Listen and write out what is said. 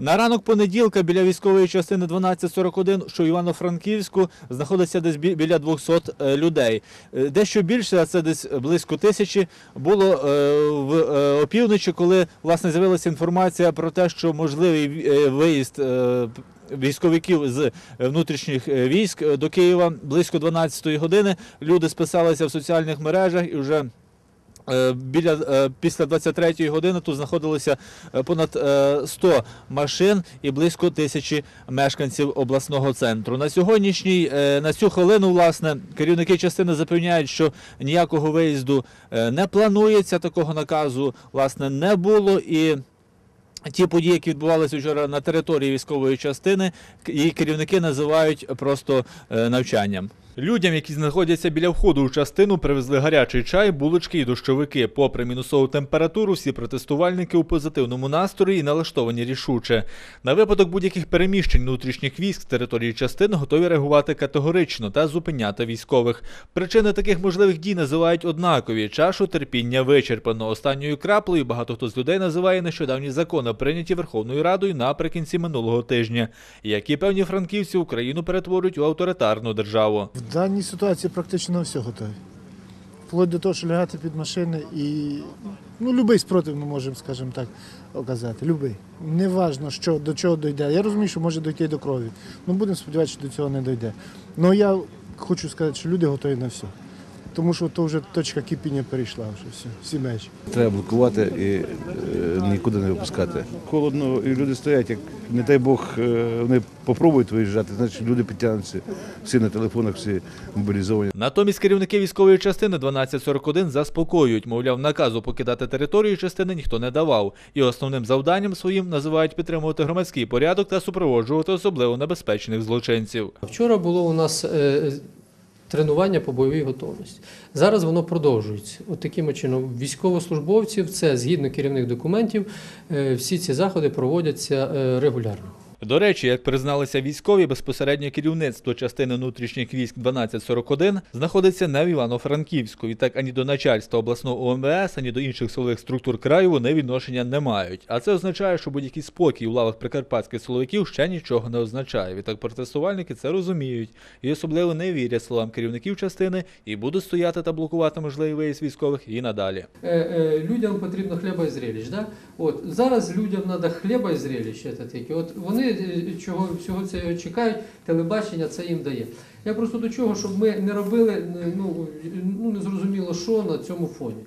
На ранок понеділка біля військової частини 1241, що Івано-Франківську, знаходиться десь бі- біля 200 е, людей. Е, Дещо більше, а це десь близько тисячі, було е, в опівночі, коли власне з'явилася інформація про те, що можливий виїзд військовиків з внутрішніх військ до Києва близько 12-ї години. Люди списалися в соціальних мережах і вже. Е, Біля е, після 23-ї години тут знаходилося е, понад е, 100 машин і близько тисячі мешканців обласного центру. На сьогоднішній на цю хвилину, власне, керівники частини запевняють, що ніякого виїзду не планується. Такого наказу власне не було і. Ті події, які відбувалися вчора на території військової частини, її керівники називають просто навчанням. Людям, які знаходяться біля входу у частину, привезли гарячий чай, булочки і дощовики. Попри мінусову температуру, всі протестувальники у позитивному настрої і налаштовані рішуче. На випадок будь-яких переміщень внутрішніх військ з території частини готові реагувати категорично та зупиняти військових. Причини таких можливих дій називають однакові. Чашу терпіння вичерпано. Останньою краплею багато хто з людей називає нещодавні закони, прийняті Верховною Радою наприкінці минулого тижня, які певні франківці Україну перетворюють у авторитарну державу. В даній ситуації практично на все готові. Вплоть до того, що лягати під машини і ну, будь-який спротив ми можемо, скажімо так, оказати. Любий. Неважно, що, до чого дійде. Я розумію, що може дійти до крові. Ну будемо сподіватися, що до цього не дійде. Ну я хочу сказати, що люди готові на все. Тому що то вже точка кипіння перейшла вже все, всі межі. Треба блокувати і е, нікуди не випускати. Холодно, і люди стоять, як не дай Бог, е, вони попробують виїжджати, значить люди підтягнуться. Всі на телефонах, всі мобілізовані. Натомість керівники військової частини 1241 заспокоюють, мовляв, наказу покидати територію частини ніхто не давав, і основним завданням своїм називають підтримувати громадський порядок та супроводжувати особливо небезпечних злочинців. Вчора було у нас е, тренування по бойовій готовності. Зараз воно продовжується. От таким чином, військовослужбовців, це згідно керівних документів, е, всі ці заходи проводяться е, регулярно. До речі, як призналися військові, безпосереднє керівництво частини внутрішніх військ 1241 знаходиться не в Івано-Франківську. І так ані до начальства обласного ОМВС, ані до інших силових структур краю вони відношення не мають. А це означає, що будь-який спокій у лавах прикарпатських силовиків ще нічого не означає. Відтак протестувальники це розуміють і особливо не вірять словам керівників частини і будуть стояти та блокувати можливий виїзд військових і надалі. Е, е, Людям потрібно хліба і зрелищ. Да? От, зараз людям треба хліба і таке. От вони чого всього цього чекають, телебачення це їм дає. Я просто до чого, щоб ми не робили ну, ну, незрозуміло що на цьому фоні.